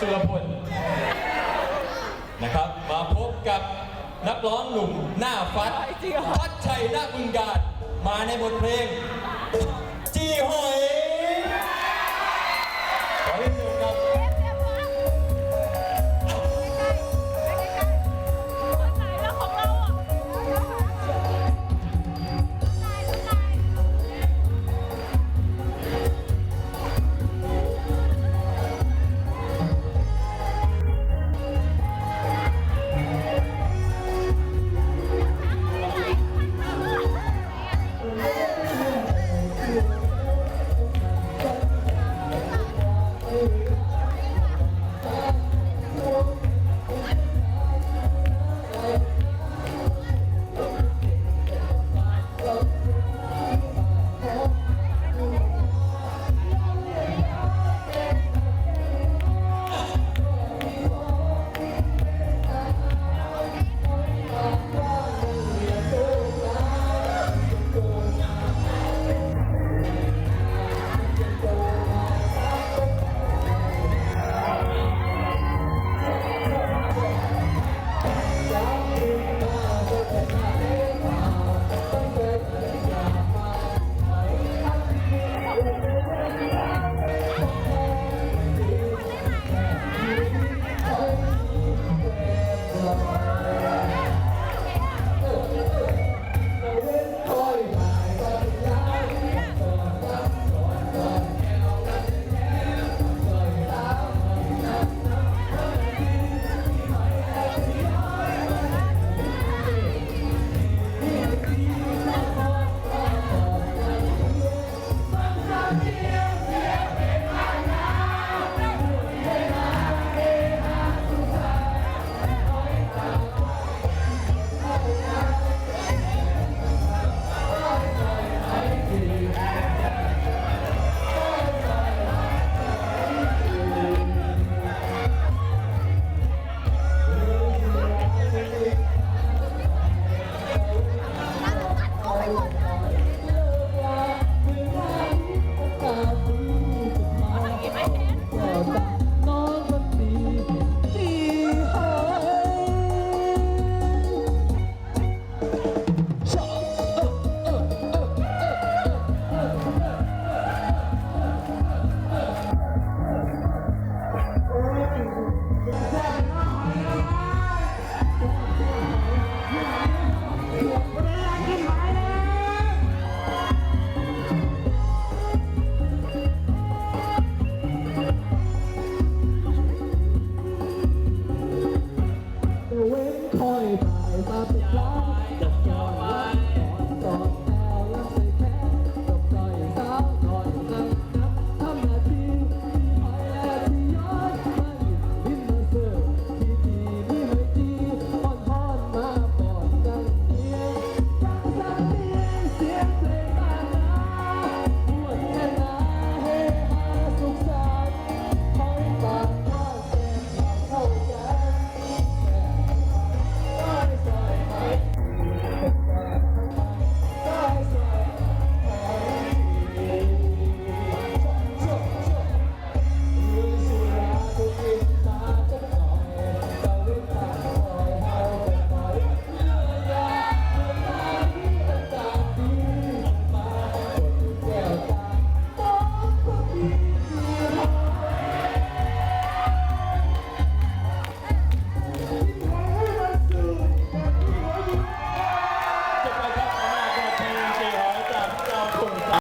สุรพลนะครับ มาพบกับนักร้องหนุ่มหน้าฟัดฟัดชัยหน้าบึงกาดมาในบทเพลงจี้หอย